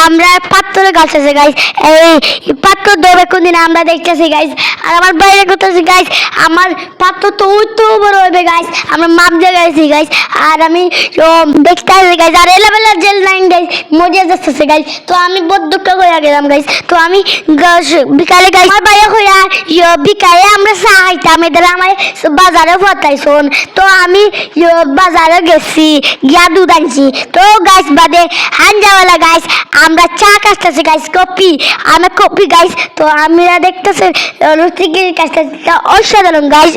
আমরা পাত্তরে গাছ আছে গাইজ এই পাত্র দৌড়ে কোনদিন আমরা দেখতেছি গাইজ আর আমার বাইরে করতেছি গাইজ আমার পাত্র তো তো বড় হবে গাইজ আমরা মাপ দিয়ে গেছি গাইজ আর আমি দেখতে আসছি গাইজ আর এলাবেলা জেল নাইন গাইজ মজা যাচ্ছে গাইজ তো আমি বহুত দুঃখ করে গেলাম গাইজ তো আমি বিকালে গাইজ আমার বাইরে হইয়া ইয়ো, বিকালে আমরা চা এদের আমার বাজারে ফতাইছন তো আমি বাজারে গেছি গিয়া দুধ আনছি। তো গাছ বাদে হাঞ্জাওয়ালা গাছ আমরা চা কাটতেছি গাইস কপি। আমি কপি গাইস তো আমরা দেখতেছি কাছতেছি অসাধারণ গাছ